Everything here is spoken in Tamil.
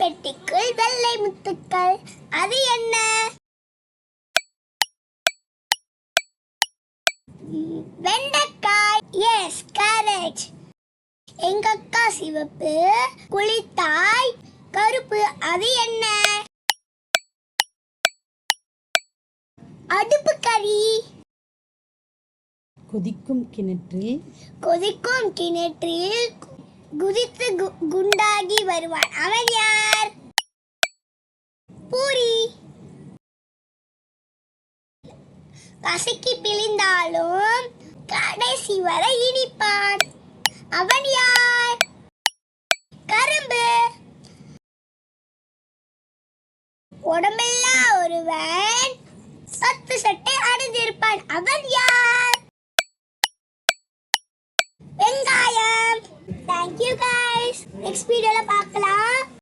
பெட்டிக்குள் வெள்ளை முத்துக்கள். அது என்ன? வெண்டைக்காய். எஸ் கரெக்ட் எங்க அக்கா சிவப்பு குளித்தாய் கருப்பு. அது என்ன? அடுப்பு கறி. கொதிக்கும் கிணற்றில். கொதிக்கும் கிணற்றில் குதித்து குண்டாகி வருவான். அவன் யார்? கசக்கி பிழிந்தாலும் கடைசி வரை இனிப்பான். அவன் யார்? கரும்பு. உடம்பெல்லாம் ஒருவன் சத்து சட்டை அடைந்திருப்பான் அவன் யார்? வெங்காயம். தேங்க்யூ கைஸ் நெக்ஸ்ட் வீடியோல பார்க்கலாம்.